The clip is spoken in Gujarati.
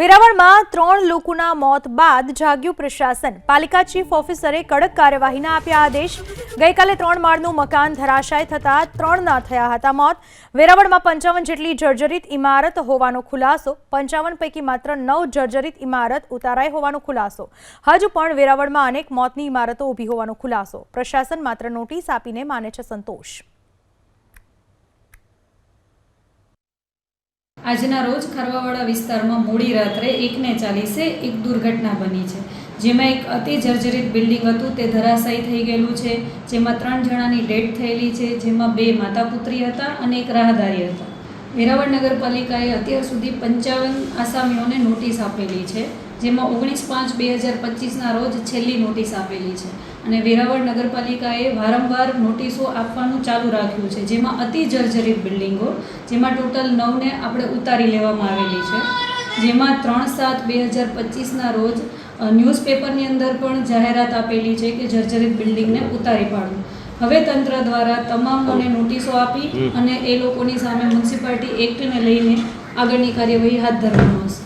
વેરાવળમાં ત્રણ લોકોના મોત બાદ જાગ્યું પ્રશાસન. પાલિકા ચીફ ઓફિસરે કડક કાર્યવાહીના આપ્યા આદેશ. ગઈકાલે ત્રણ માળનું મકાન ધરાશાય થતા ત્રણના થયા હતા મોત. વેરાવળમાં પંચાવન જેટલી જર્જરિત ઇમારત હોવાનો ખુલાસો. પંચાવન પૈકી માત્ર નવ જર્જરિત ઇમારત ઉતારાઈ હોવાનો ખુલાસો. હજુ પણ વેરાવળમાં અનેક મોતની ઇમારતો ઊભી હોવાનો ખુલાસો. પ્રશાસન માત્ર નોટિસ આપીને માને છે સંતોષ. આજના રોજ ખરવાવાડા વિસ્તારમાં મોડી રાત્રે એકને ચાલીસે એક દુર્ઘટના બની છે, જેમાં એક અતિ જર્જરિત બિલ્ડિંગ હતું, તે ધરાશાયી થઈ ગયેલું છે, જેમાં ત્રણ જણાની ડેથ થયેલી છે, જેમાં બે માતા પુત્રી હતા અને એક રાહદારી હતા. વેરાવળ નગરપાલિકાએ અત્યાર સુધી પંચાવન આસામીઓને નોટિસ આપેલી છે જેમાં ઓગણીસ પાંચ બે હજાર પચીસના રોજ છેલ્લી નોટિસ આપેલી છે. અને વેરાવળ નગરપાલિકાએ વારંવાર નોટિસો આપવાનું ચાલુ રાખ્યું છે. જેમાં અતિ જર્જરિત બિલ્ડિંગો જેમાં ટોટલ નવને આપણે ઉતારી લેવામાં આવેલી છે. જેમાં ત્રણ સાત બે હજાર પચીસના રોજ ન્યૂઝપેપરની અંદર પણ જાહેરાત આપેલી છે કે જર્જરિત બિલ્ડિંગને ઉતારી પાડવું. હવે તંત્ર દ્વારા તમામોને નોટિસો આપી અને એ લોકોની સામે મ્યુનિસિપાલિટી એક્ટને લઈને આગળની કાર્યવાહી હાથ ધરવામાં આવશે.